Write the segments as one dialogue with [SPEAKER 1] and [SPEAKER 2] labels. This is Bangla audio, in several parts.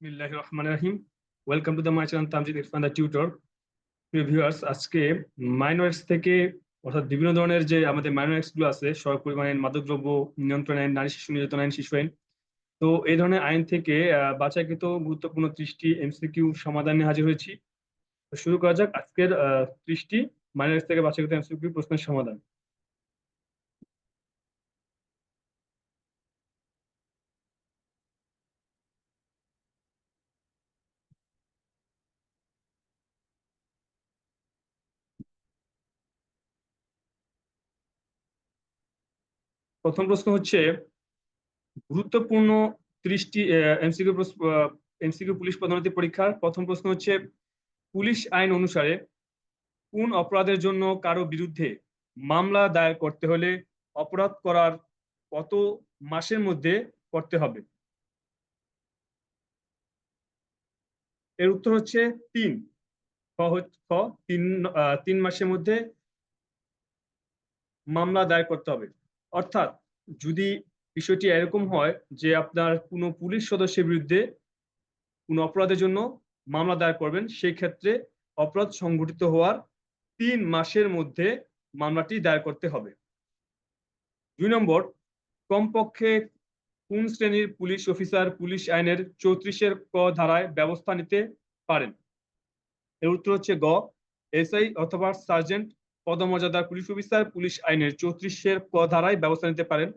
[SPEAKER 1] বিসমিল্লাহির রহমানির রহিম welcome to the my channel Tamjid Irfan the tutor প্রিয় ভিউয়ার্স আজকে মাইনরিটস থেকে, অর্থাৎ বিভিন্ন ধরনের যে আমাদের মাইনরিটসগুলো আছে, সড়ক পরিবহন আইন, মাদকদ্রব্য, নিয়ন্ত্রণ আইন, নারী শিশু নির্যাতন আইন, শিশু আইন, তো এই ধরনের আইন থেকে বাছাইকৃত গুরুত্বপূর্ণ ত্রিশটি এমসিকিউ সমাধানে হাজির হয়েছি। শুরু করা যাক আজকের ত্রিশটি মাইনরিটস থেকে বাছাইকৃত এমসিকিউ প্রশ্নের সমাধান। প্রথম প্রশ্ন হচ্ছে, গুরুত্বপূর্ণ ত্রিশটি এমসিকিউ এমসিকিউ পুলিশ পদোন্নতি পরীক্ষার প্রথম প্রশ্ন হচ্ছে, পুলিশ আইন অনুসারে কোন অপরাধের জন্য কারও বিরুদ্ধে মামলা দায়ের করতে হলে অপরাধ করার কত মাসের মধ্যে করতে হবে? এর উত্তর হচ্ছে তিন। তিন তিন মাসের মধ্যে মামলা দায়ের করতে হবে। অর্থাৎ যদি বিষয়টি এরকম হয় যে আপনার কোনো পুলিশ সদস্যের বিরুদ্ধে কোনো অপরাধের জন্য মামলা দায়ের করবেন সেই ক্ষেত্রে অপরাধ সংঘটিত হওয়ার তিন মাসের মধ্যে মামলাটি দায়ের করতে হবে। দুই নম্বর, কমপক্ষে কোন শ্রেণির পুলিশ অফিসার পুলিশ আইনের চৌত্রিশের ক ধারায় ব্যবস্থা নিতে পারেন? এর উত্তর হচ্ছে গ, এসআই অথবা সার্জেন্ট পদমর্যাদার পুলিশ অফিসার, পুলিশ আইনের চৌত্রিশের ক ধারায় ব্যবস্থা নিতে পারেন।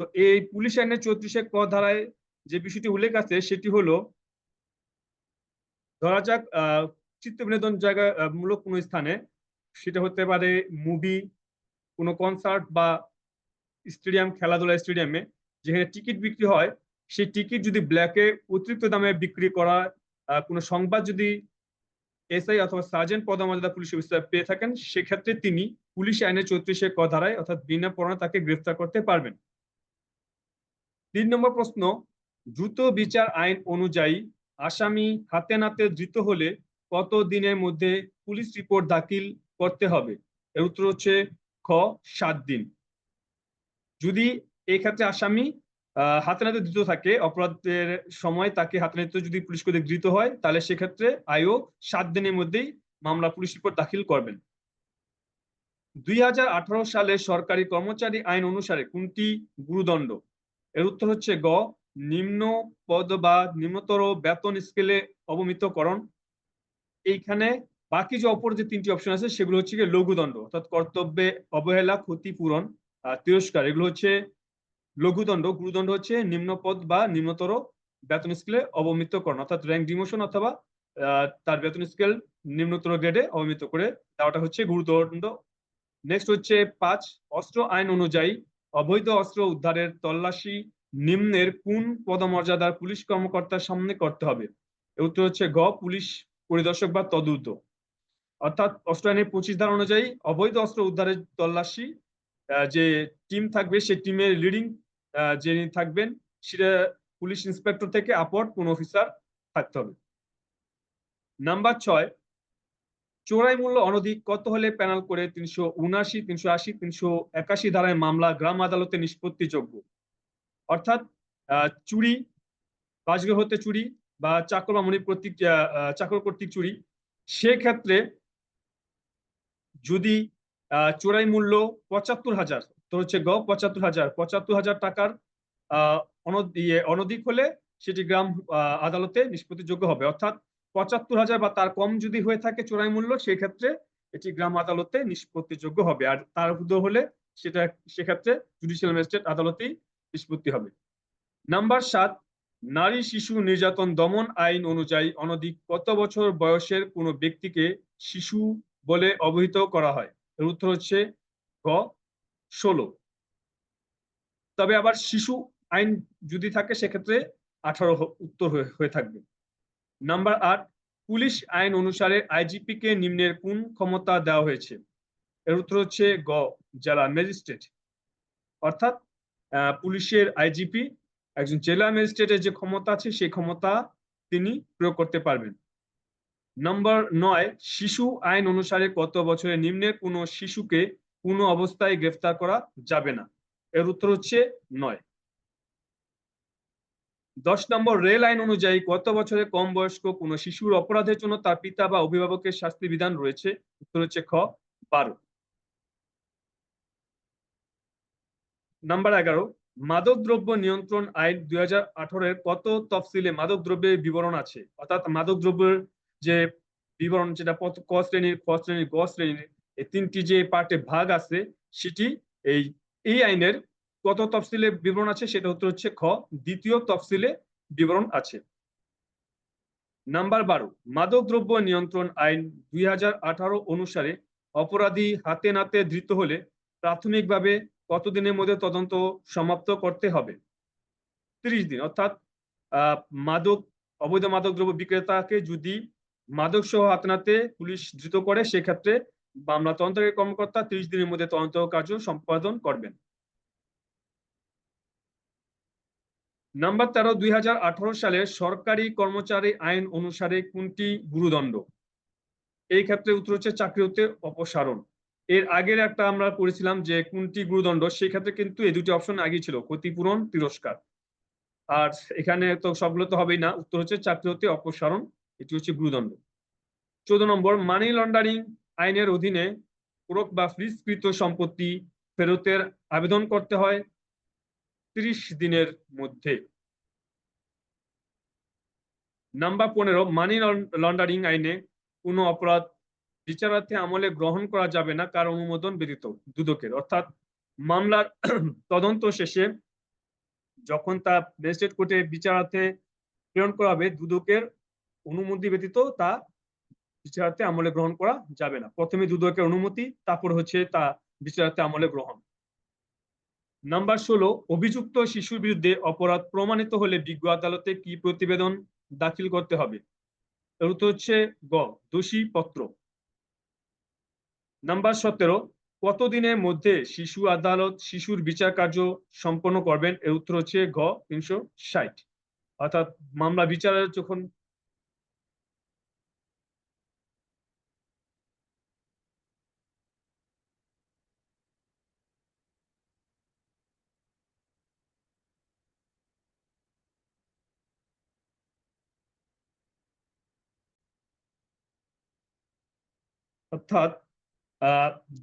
[SPEAKER 1] তো এই পুলিশ আইনের চৌত্রিশের ক ধারায় যে বিষয়টি উল্লেখ আছে, সেটি হলো, ধরা যাক চিত্ত বিনোদন জায়গা মূলক কোনো স্থানে, সেটা হতে পারে মুভি, কোনো কনসার্ট বা স্টেডিয়াম, খেলাধুলা স্টেডিয়ামে, যেখানে টিকিট বিক্রি হয়, সেই টিকিট যদি ব্ল্যাকে অতিরিক্ত দামে বিক্রি করা কোনো সংবাদ যদি এসআই অথবা সার্জেন্ট পদমর্যাদা পুলিশ অফিসার পেয়ে থাকেন, সেক্ষেত্রে তিনি পুলিশ আইনের চৌত্রিশে ক ধারায়, অর্থাৎ বিনা পরনে তাকে গ্রেফতার করতে পারবেন। তিন নম্বর প্রশ্ন, দ্রুত বিচার আইন অনুযায়ী আসামি হাতে নাতে ধৃত হলে কত দিনের মধ্যে পুলিশ রিপোর্ট দাখিল করতে হবে? এর উত্তর হচ্ছে খ, সাত দিন। যদি এই ক্ষেত্রে আসামি হাতে নাতে ধৃত থাকে, অপরাধের সময় তাকে হাতে নাতে যদি পুলিশ কর্তৃক ধৃত হয়, তাহলে সেক্ষেত্রে আয়ও সাত দিনের মধ্যেই মামলা পুলিশ রিপোর্ট দাখিল করবেন। দুই হাজার আঠারো সালে সরকারি কর্মচারী আইন অনুসারে কোনটি গুরুদণ্ড? এর উত্তর হচ্ছে গ, নিম্ন পদ বা নিম্নতর বেতন স্কেলে অবমিতকরণ। এইখানে বাকি যে অপর যে তিনটি অপশন আছে, সেগুলো হচ্ছে গিয়ে লঘুদণ্ড, অর্থাৎ কর্তব্যে অবহেলা, ক্ষতিপূরণ তিরস্কার। এগুলো হচ্ছে লঘুদণ্ড, গুরুদণ্ড হচ্ছে নিম্ন পদ বা নিম্নতর বেতন স্কেলে অবমিতকরণ, অর্থাৎ র্যাঙ্ক ডিমোশন অথবা তার বেতন স্কেল নিম্নতর গ্রেডে অবমিত করে দেওয়াটা হচ্ছে গুরুদণ্ড। নেক্সট হচ্ছে পাঁচ, অস্ত্র আইন অনুযায়ী অবৈধ অস্ত্র উদ্ধারের তল্লাশি নিম্নের কোন পদমর্যাদার পুলিশ কর্মকর্তার সামনে করতে হবে? উত্তর হচ্ছে গ, পুলিশ পরিদর্শক বা তদূর্ত অর্থাৎ অস্ত্র আইনের পঁচিশ ধারা অনুযায়ী অবৈধ অস্ত্র উদ্ধারের তল্লাশি যে টিম থাকবে সেই টিমের লিডিং যিনি থাকবেন, সেটা পুলিশ ইন্সপেক্টর থেকে আপর কোন অফিসার থাকতে হবে। নাম্বার ছয়, চোরাই মূল্য অনধিক, কত হলে প্যানাল করে? তিনশো উনআশি, তিনশো আশি, তিনশো একাশি ধারায় মামলা, গ্রাম আদালতে নিষ্পত্তিযোগ্য। অর্থাৎ চুরি বাসগৃহ হতে চুরি বা চাকর বা মনির কর্তৃক চাকর কর্তৃক চুরি, সেক্ষেত্রে যদি চোরাই মূল্য পঁচাত্তর হাজার তো হচ্ছে গ পঁচাত্তর হাজার। পঁচাত্তর হাজার টাকার ইয়ে, অনধিক হলে সেটি গ্রাম আদালতে নিষ্পত্তিযোগ্য হবে। অর্থাৎ পঁচাত্তর হাজার বা তার কম যদি হয়ে থাকে চোরাই মূল্য সেই ক্ষেত্রে এটি গ্রাম আদালতে নিষ্পত্তিযোগ্য হবে। আর তার ঊর্ধ্ব হলে সেটা সেক্ষেত্রে জুডিশিয়াল ম্যাজিস্ট্রেট আদালতেই নিষ্পত্তি হবে। নাম্বার সাত নারী শিশু নির্যাতন দমন আইন অনুযায়ী অনধিক কত বছর বয়সের কোনো ব্যক্তিকে শিশু বলে অবহিত করা হয়? এর উত্তর হচ্ছে গ ষোলো। তবে আবার শিশু আইন যদি থাকে, সেক্ষেত্রে আঠারো উত্তর হয়ে- থাকবে। নাম্বার আট, পুলিশ আইন অনুসারে আইজিপি কে নিম্নের কোন ক্ষমতা দেওয়া হয়েছে? এর উত্তর হচ্ছে গ, জেলা ম্যাজিস্ট্রেট। অর্থাৎ পুলিশের আইজিপি, একজন জেলা ম্যাজিস্ট্রেটের যে ক্ষমতা আছে, সেই ক্ষমতা তিনি প্রয়োগ করতে পারবেন। নম্বর নয়, শিশু আইন অনুসারে কত বছরে নিম্নের কোনো শিশুকে কোনো অবস্থায় গ্রেফতার করা যাবে না। এর উত্তর হচ্ছে নয়। দশ নম্বর রেল আইন অনুযায়ী কত বছরের কম বয়স্ক কোনো শিশুর অপরাধের জন্য তার পিতা বা অভিভাবকের শাস্তি বিধান রয়েছে? উত্তর হচ্ছে খ, বারো। নাম্বার এগারো মাদক দ্রব্য নিয়ন্ত্রণ আইন দুই হাজার আঠারোর কত তফসিলে মাদক দ্রব্যের বিবরণ আছে? অর্থাৎ মাদক দ্রব্যের যে বিবরণ, যেটা ক শ্রেণির, খ শ্রেণির, গ শ্রেণির এই তিনটি যে পার্টে ভাগ আছে, সেটি এই এই আইনের কত তফসিলে বিবরণ আছে, সেটা উত্তর হচ্ছে খ, দ্বিতীয় তফসিলে বিবরণ আছে। নাম্বার বারো মাদক দ্রব্য নিয়ন্ত্রণ আইন দুই অনুসারে অপরাধী হাতে নাতে ধৃত হলে প্রাথমিকভাবে কতদিনের মধ্যে তদন্ত সমাপ্ত করতে হবে? ত্রিশ দিন, অর্থাৎ মাদক, অবৈধ মাদক দ্রব্য বিক্রেতাকে যদি মাদক সহ হাতে নাতে পুলিশ ধৃত করে, সেক্ষেত্রে মামলা তদন্তকারী কর্মকর্তা ত্রিশ দিনের মধ্যে তদন্ত কার্য সম্পাদন করবেন। নাম্বার তেরো, দুই সালের সরকারি কর্মচারী আইন অনুসারে কোনটি গুরুদণ্ড? এই ক্ষেত্রে উত্তর হচ্ছে চাকরি হতে অপসারণ। এর আগের একটা আমরা করেছিলাম যে কোনটি গুরুদণ্ড, সেই ক্ষেত্রে কিন্তু এই দুটি অপশন আগে ছিল, ক্ষতিপূরণ, তিরস্কার। আর এখানে তো সবগুলো তো হবেই না, উত্তর হচ্ছে চাকরি হতে অপসারণ, এটি হচ্ছে গুরুদণ্ড। চোদ্দ নম্বর, মানি লন্ডারিং আইনের অধীনে প্রোক বা ফ্রিজকৃত সম্পত্তি ফেরতের আবেদন করতে হয় ত্রিশ দিনের মধ্যে। নাম্বার পনেরো, মানি লন্ডারিং আইনে কোনো অপরাধ বিচারার্থে আমলে গ্রহণ করা যাবে না, কার অনুমোদন ব্যতীত, দুদকের। অর্থাৎ মামলার তদন্ত শেষে যখন তা ম্যাজিস্ট্রেট কোর্টে বিচারার্থে প্রেরণ করা হবে, দুদকের অনুমতি ব্যতীত তা বিচারার্থে আমলে গ্রহণ করা যাবে না। প্রথমে দুদকের অনুমতি, তারপর হচ্ছে তা বিচারার্থে আমলে গ্রহণ। নাম্বার ষোলো, অভিযুক্ত শিশুর বিরুদ্ধে অপরাধ প্রমাণিত হলে বিজ্ঞ আদালতে কি প্রতিবেদন দাখিল করতে হবে? এর উত্তর হচ্ছে গ, দোষী পত্র। নাম্বার সতেরো, কতদিনের মধ্যে শিশু আদালত শিশুর বিচার কার্য সম্পন্ন করবেন? এর উত্তর হচ্ছে গ, তিনশো ষাট। অর্থাৎ মামলা বিচারের যখন অর্থাৎ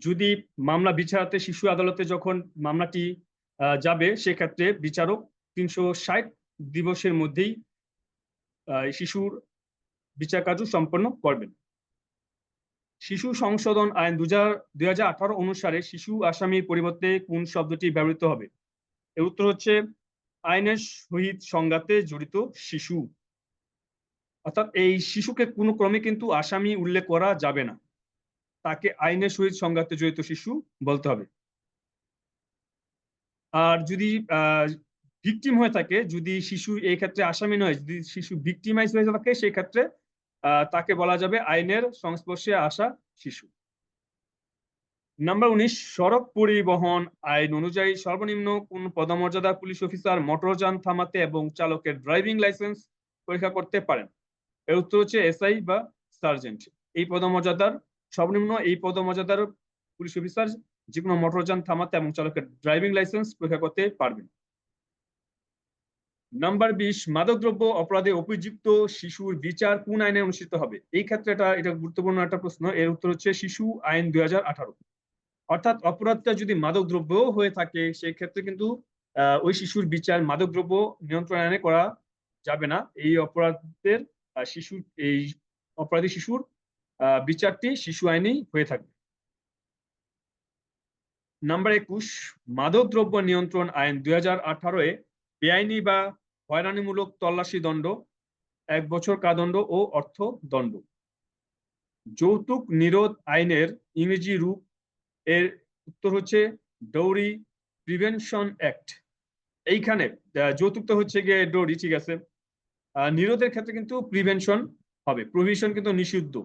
[SPEAKER 1] যদি মামলা বিচারাতে শিশু আদালতে যখন মামলাটি যাবে, সেক্ষেত্রে বিচারক তিনশো ষাট দিবসের মধ্যেই শিশুর বিচার কার্য সম্পন্ন করবেন। শিশু সংশোধন আইন দুই হাজার অনুসারে শিশু আসামির পরিবর্তে কোন শব্দটি ব্যবহৃত হবে? এর উত্তর হচ্ছে, আইনের সহিত সংঘাতে জড়িত শিশু। অর্থাৎ এই শিশুকে কোনো ক্রমে কিন্তু আসামি উল্লেখ করা যাবে না। তাকে আইনের সহিত সংঘাতে জড়িত শিশু বলতে হবে। আর যদি ভিকটিম হয়ে থাকে, যদি শিশু এই ক্ষেত্রে আসামি নয়, যদি শিশু ভিকটিমাইজ হয়ে থাকে, সেই ক্ষেত্রে তাকে বলা যাবে আইনের সংস্পর্শে আসা শিশু। নাম্বার উনিশ, সড়ক পরিবহন আইন অনুযায়ী সর্বনিম্ন কোন পদমর্যাদা পুলিশ অফিসার মোটরযান থামাতে এবং চালকের ড্রাইভিং লাইসেন্স পরীক্ষা করতে পারেন? এর উত্তর হচ্ছে এসআই বা সার্জেন্ট। এই পদমর্যাদার সর্বনিম্ন এই পদমর্যাদার পুলিশ অফিসার যে কোনো মোটরযান থামাতে এবং চালকের ড্রাইভিং লাইসেন্স পরীক্ষা করতে পারবেন। নাম্বার বিশ, মাদকদ্রব্য অপরাধে অভিযুক্ত শিশুর বিচার কোন আইনে অনুষ্ঠিত হবে? এই ক্ষেত্রে এটা এটা গুরুত্বপূর্ণ একটা প্রশ্ন। এর উত্তর হচ্ছে শিশু আইন দুই হাজার আঠারো। অর্থাৎ অপরাধটা যদি মাদকদ্রব্য হয়ে থাকে, সেই ক্ষেত্রে কিন্তু ওই শিশুর বিচার মাদকদ্রব্য নিয়ন্ত্রণ আইনে করা যাবে না। এই অপরাধের শিশুর, এই অপরাধী শিশুর বিচারটি শিশু আইনেই হয়ে থাকবে। নাম্বার একুশ, মাদকদ্রব্য নিয়ন্ত্রণ আইন দুই হাজার আঠারোয় বেআইনি বা হয়রানিমূলক তল্লাশি দণ্ড, এক বছর কাদণ্ড ও অর্থ দণ্ড। যৌতুক নিরোধ আইনের ইংরেজি রূপ এর উত্তর হচ্ছে ডৌরি প্রিভেনশন অ্যাক্ট এইখানে যৌতুক তো হচ্ছে গিয়ে ডৌরি ঠিক আছে। নিরোধের ক্ষেত্রে কিন্তু প্রিভেনশন হবে। প্রভিশন কিন্তু নিষিদ্ধ।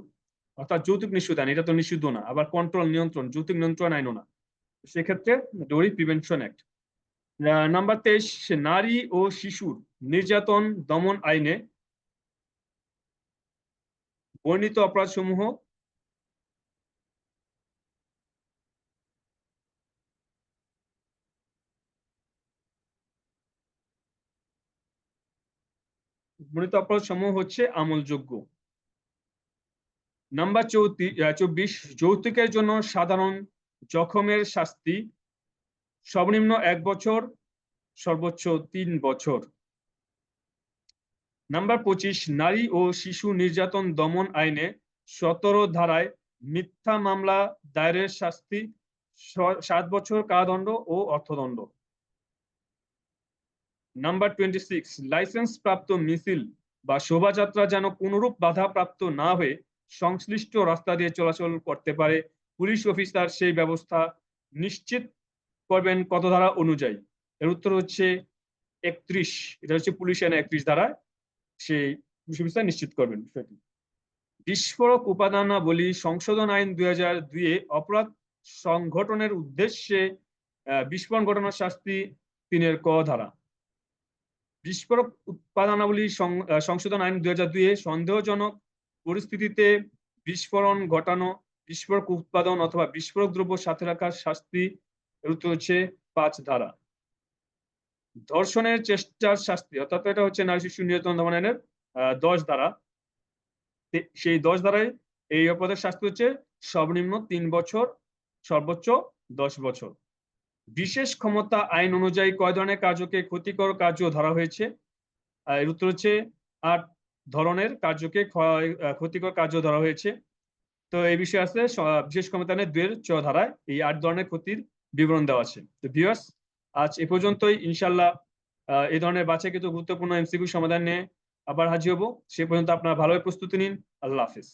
[SPEAKER 1] অর্থাৎ যৌতুক নিষিদ্ধ আইন, এটা তো নিষিদ্ধ না। আবার কন্ট্রোল নিয়ন্ত্রণ, যৌতুক নিয়ন্ত্রণ আইনও না। সেক্ষেত্রে ডোরি প্রিভেনশন অ্যাক্ট নাম্বার তেইশ নারী ও শিশুর নির্যাতন দমন আইনে বর্ণিত অপরাধ সমূহ বর্ণিত অপরাধ সমূহ হচ্ছে আমলযোগ্য। নাম্বার চব্বিশ, যৌতুকের জন্য সাধারণ জখমের শাস্তি, সর্বনিম্ন এক বছর, সর্বোচ্চ তিন বছর। নাম্বার পঁচিশ, নারী ও শিশু নির্যাতন দমন আইনে সতেরো ধারায় মিথ্যা মামলা দায়েরের শাস্তি সাত বছর কারাদণ্ড ও অর্থদণ্ড। নাম্বার টোয়েন্টি সিক্স লাইসেন্স প্রাপ্ত মিছিল বা শোভাযাত্রা যেন কোনরূপ বাধা প্রাপ্ত না হয়ে সংশ্লিষ্ট রাস্তা দিয়ে চলাচল করতে পারে। পুলিশ অফিসার সেই ব্যবস্থা নিশ্চিত করবেন কত ধারা অনুযায়ী। এর উত্তর হচ্ছে একত্রিশ। এটা হচ্ছে পুলিশ আইন একত্রিশ ধারা সেই পুলিশ অফিসার নিশ্চিত করবেন বিষয়টি। বিস্ফোরক উপাদানাবলী সংশোধন আইন দুই হাজার দুইয়ে অপরাধ সংগঠনের উদ্দেশ্যে বিস্ফোরণ ঘটনার শাস্তি তিনের ক ধারা। বিস্ফোরক উৎপাদনাবলী সংশোধন আইন দুই হাজার দুইয়ে সন্দেহজনক পরিস্থিতিতে বিস্ফোরণ ঘটানো, বিস্ফোরক উৎপাদন অথবা বিস্ফোরক দ্রব্য সাথে রাখার শাস্তি হচ্ছে পাঁচ ধারা। ধর্ষণের চেষ্টার শাস্তি, অর্থাৎ এটা হচ্ছে নারী শিশু নির্যাতন দমন আইনের দশ ধারা। সেই দশ ধারায় এই অপরাধের শাস্তি হচ্ছে সর্বনিম্ন তিন বছর, সর্বোচ্চ দশ বছর। বিশেষ ক্ষমতা আইন অনুযায়ী কয় ধরনের কার্যকে ক্ষতিকর কার্য ধরা হয়েছে? এর উত্তর হচ্ছে আট ধরনের কার্যকে ক্ষতিকর কার্য ধরা হয়েছে। তো এই বিষয়ে আছে বিশেষ ক্ষমতানের দুয়ের চ ধারায় এই আট ধরনের ক্ষতির বিবরণ দেওয়া আছে। তো ভিউয়ার্স আজ এ পর্যন্তই। ইনশাল্লাহ এই ধরনের বাছাইকৃত গুরুত্বপূর্ণ এমসিকিউ সমাধান নিয়ে আবার হাজির হব। সে পর্যন্ত আপনারা ভালোভাবে প্রস্তুতি নিন। আল্লাহ হাফিজ।